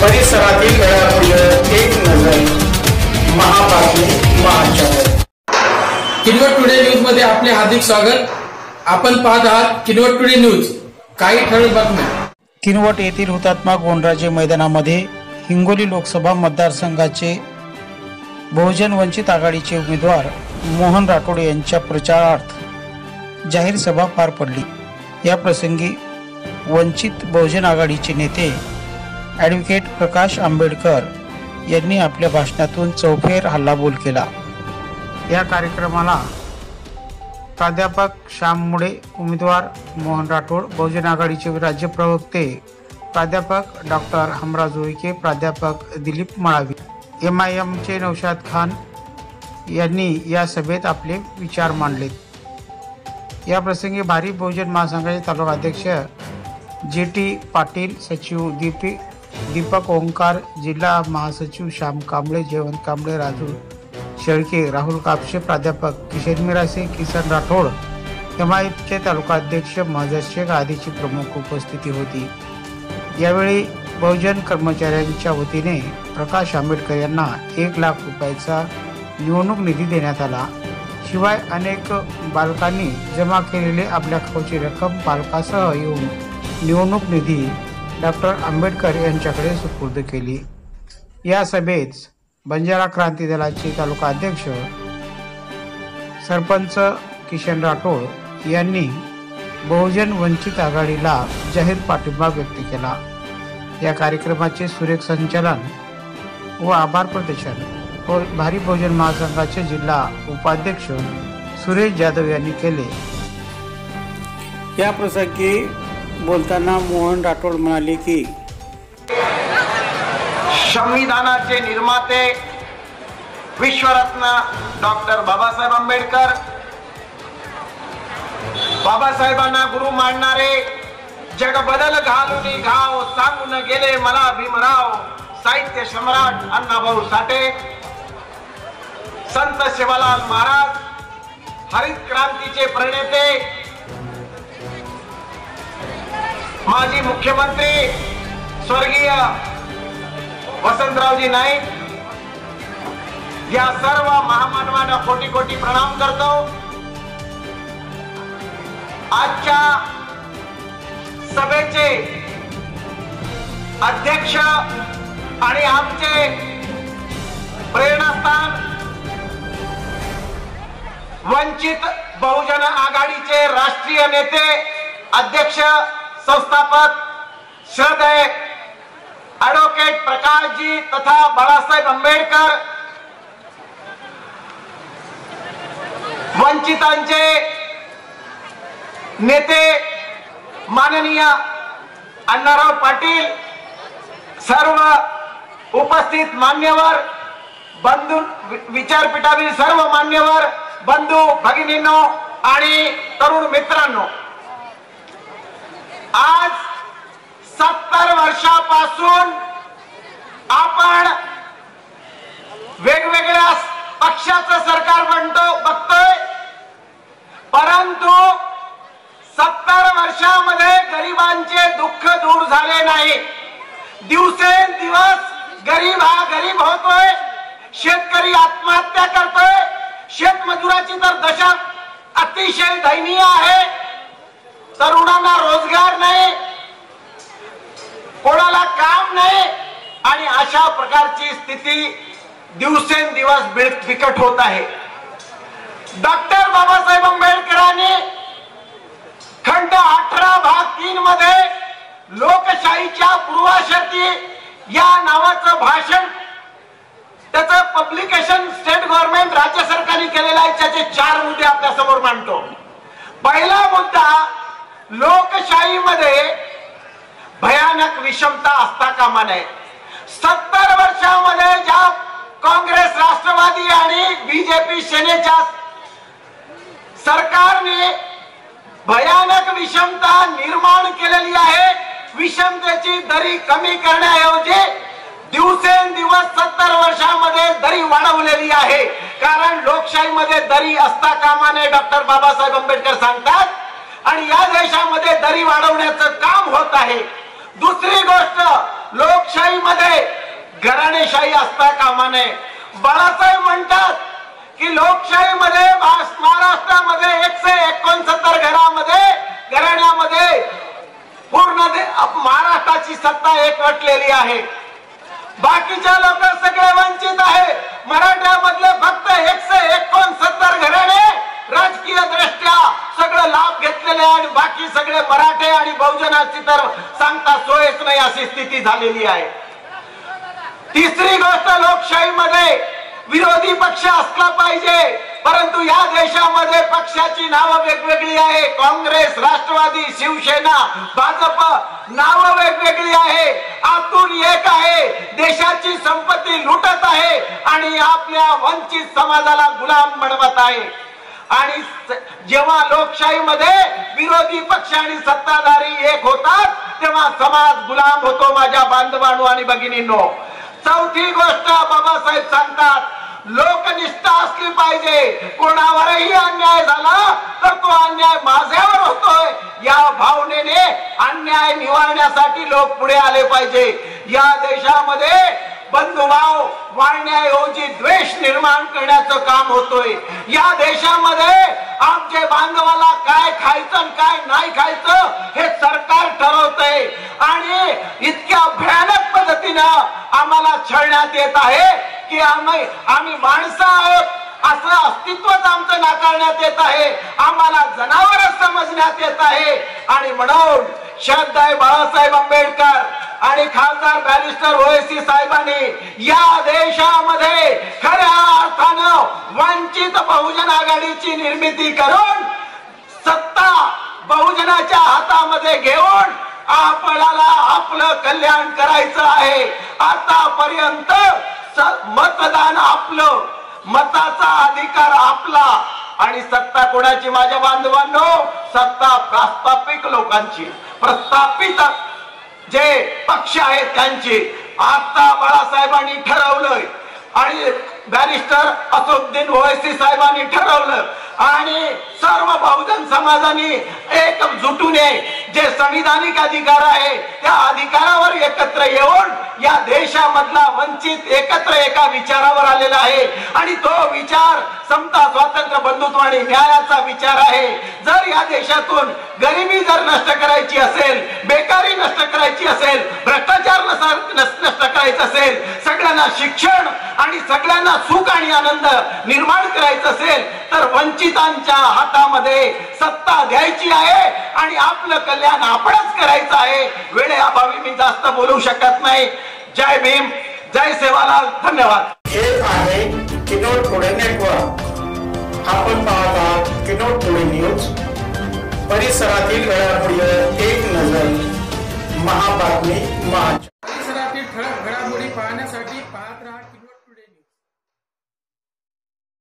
परिसरातील घडामोडीवर एक नजर महाबातमी महाचॅनल किनवट टुडे न्यूजमध्ये आपले हार्दिक स्वागत. आपण पाहत आहात किनवट टुडे न्यूज. काही ठळक बातम्या. किनवट येथील हुतात्मा गोंडराजे मैदानामध्ये हिंगोली लोकसभा मतदारसंघाचे बहुजन वंचित आघाडीचे उमेदवार मोहन राठोड यांच्या प्रचारार्थ जाहीर सभा पार पडली. या प्रसंगी वंचित बहुजन आघाडीचे नेते ॲडव्होकेट प्रकाश आंबेडकर यांनी आपल्या भाषणातून चौफेर हल्लाबोल केला. या कार्यक्रमाला प्राध्यापक श्याम मुळे उमेदवार मोहन राठोड बहुजन आघाडीचे राज्य प्रवक्ते प्राध्यापक डॉक्टर हमराज उईके प्राध्यापक दिलीप मळावी एम आय एमचे नौशाद खान यांनी या सभेत आपले विचार मांडले या प्रसंगी भारी बहुजन महासंघाचे तालुका अध्यक्ष जे टी पाटील सचिव दीपी दीपक ओंकार जिल्हा महासचिव श्याम कांबळे जयवंत कांबळे राजू शेळके राहुल कापशे प्राध्यापक किशन मिरासे किसन राठोड एम तालुका अध्यक्ष महजर शेख आदीची प्रमुख उपस्थिती होती. यावेळी बहुजन कर्मचाऱ्यांच्या वतीने प्रकाश आंबेडकर यांना एक लाख रुपयाचा निवडणूक निधी देण्यात आला. शिवाय अनेक बालकांनी जमा केलेले आपल्या खाऊची रक्कम पालकासह येऊन निवडणूक निधी डॉक्टर आंबेडकर यांच्याकडे सुपूर्द केली. या सभेत बंजारा क्रांती दलाचे तालुका अध्यक्ष सरपंच किशन राठोड यांनी बहुजन वंचित आघाडीला जाहीर पाठिंबा व्यक्त केला. या कार्यक्रमाचे सुरेख संचालन व आभार प्रदर्शन व भारी बहुजन महासंघाचे जिल्हा उपाध्यक्ष सुरेश जाधव यांनी केले. या प्रसंगी बोलताना मोहन राठोड म्हणाले की संविधानाचे निर्माते विश्वरत्न डॉक्टर बाबासाहेब आंबेडकर बाबासाहेबांना गुरु मानणारे जग बदल घालून घाव सांगून गेले मला भीमराव साहित्य सम्राट अण्णाभाऊ साठे संत शिवालाल महाराज हरित क्रांतीचे प्रणेते माजी मुख्यमंत्री स्वर्गीय वसंतरावजी नाईक या सर्व महामानवांना कोटी कोटी प्रणाम करतो. आजच्या सभेचे अध्यक्ष आणि आमचे प्रेरणास्थान वंचित बहुजन आघाडीचे राष्ट्रीय नेते अध्यक्ष संस्थापक श्रदय ॲडव्होकेट प्रकाशजी तथा बाळासाहेब आंबेडकर. वंचितांचे नेते माननीय अण्णाराव पाटील सर्व उपस्थित मान्यवर बंधू विचारपीठातील सर्व मान्यवर बंधू भगिनींनो आणि तरुण मित्रांनो. आज सत्तर वर्षापासून आपण वेगवेगळ्या पक्षाचं सरकार म्हणतो बघतोय. परंतु सत्तर वर्षामध्ये गरिबांचे दुःख दूर झाले नाही. दिवसेंदिवस गरीब हा गरीब होतोय शेतकरी आत्महत्या करतोय. शेतमजुराची तर दशा अतिशय दयनीय आहे. तरुणांना रोजगार नाही कोणाला काम नाही आणि अशा प्रकारची स्थिती दिवसेंदिवस बिकट होत आहे. डॉक्टर बाबासाहेब आंबेडकरांनी खंड अठरा भाग तीन मध्ये लोकशाहीच्या पूर्वाशर्ती या नावाचं भाषण त्याचं पब्लिकेशन स्टेट गव्हर्नमेंट राज्य सरकारने केलेलं आहे त्याचे चार मुद्दे आपल्यासमोर मांडतो. पहिला मुद्दा लोकशाहीमध्ये भयानक विषमता असता कामा नये. सत्तर वर्षामध्ये ज्या काँग्रेस राष्ट्रवादी आणि बीजेपी सेनेच्या सरकारने भयानक विषमता निर्माण केलेली आहे विषमतेची दरी कमी करण्याऐवजी दिवसेंदिवस सत्तर वर्षामध्ये दरी वाढवलेली आहे. कारण लोकशाहीमध्ये दरी असता कामा नये डॉक्टर बाबासाहेब आंबेडकर सांगतात. देशामध्ये दरी वाढवण्याचं काम होत आहे. दुसरी गोष्ट लोकशाहीमध्ये घराणेशाही असता कामा नये. बाळासाहेब म्हणतात की लोकशाहीमध्ये महाराष्ट्रामध्ये एकशे एकोणसत्तर घरामध्ये घराण्यामध्ये पूर्ण महाराष्ट्राची सत्ता एकवटलेली आहे. बाकीच्या लोक सगळे वंचित आहे. मराठ्यामधले फक्त एकशे एकोणसत्तर घराणे राजकीय दृष्ट्या सगळं लाभ घेतलेले आणि बाकी सगळे मराठे आणि बहुजनाची तर सांगता सोयच नाही अशी स्थिती झालेली आहे. तिसरी गोष्ट लोकशाहीमध्ये विरोधी पक्ष असला पाहिजे परंतु या देशामध्ये पक्षाची नावं वेगवेगळी आहे. काँग्रेस राष्ट्रवादी शिवसेना भाजप नावं वेगवेगळी आहे. आतून एक आहे देशाची संपत्ती लुटत आहे आणि आपल्या वंचित समाजाला गुलाम बनवत आहे. आणि जेव्हा लोकशाहीमध्ये विरोधी पक्ष आणि सत्ताधारी एक होतात तेव्हा समाज गुलाम होतो माझ्या बांधवांनो आणि भगिनींनो. चौथी गोष्ट बाबासाहेब सांगतात लोकनिष्ठा असली पाहिजे. कोणावरही अन्याय झाला तर तो अन्याय माझ्यावर होतोय. या भावनेने अन्याय निवारण्यासाठी लोक पुढे आले पाहिजे. या देशामध्ये बंधुभाव वाढण्याऐवजी द्वेष निर्माण करण्याचं काम होतोय. या देशामध्ये आमच्या बांधवाला काय खायचं काय नाही खायचं हे सरकार ठरवतंय. आणि इतक्या भयानक पद्धतीनं आम्हाला छळण्यात येत आहे की आम्ही आम्ही माणसं आहोत. असं अस्तित्वच आमचं नाकारण्यात येत आहे. आम्हाला जनावरच समजण्यात येत आहे. आणि म्हणून श्रद्धाय बाळासाहेब आंबेडकर आणि खासदार बॅरिस्टर ओएसी साहेबांनी या देशामध्ये खऱ्या अर्थानं वंचित बहुजन निर्मिती करून सत्ता बहुजनाच्या हातामध्ये घेऊन आपल्याला आपलं कल्याण करायचं आहे. आतापर्यंत मतदान आपलं मताचा अधिकार आपला. आणि सत्ता कोणाची माझ्या बांधवांनो? सत्ता प्रास्तापिक लोकांची. प्रस्थापित जे पक्ष आहेत त्यांचे. आता बाळासाहेबांनी ठरवलंय. आणि बॅरिस्टर असुद्दीन ओवैसी साहेबांनी ठरवलं आणि सर्व बहुजन समाजाने एकजुटूने जे संविधानिक अधिकार आहे त्या अधिकारावर एकत्र येऊन या देशामधला वंचित एकत्र एका विचारावर आलेला आहे. आणि तो विचार समता स्वातंत्र्य बंधुत्व आणि न्यायाचा विचार आहे. जर या देशातून गरिबी जर नष्ट करायची असेल बेकारी नष्ट करायची असेल भ्रष्टाचार नष्ट करायचं असेल सगळ्यांना शिक्षण आणि सगळ्यांना सुख आणि आनंद निर्माण करायचं असेल तर वंचितांच्या हातामध्ये सत्ता द्यायची आहे आणि आपलं कल्याण आपणच करायचं आहे. वेळेअभावी मी जास्त बोलू शकत नाही. जय भीम जय सेवालाल. धन्यवाद. हे आहे किनोड टुडे नेटवर्क. आपण पाहत आहात किनोट पुणे न्यूज परिसरातील घडामोडीवर एक नजर महाबातमी महा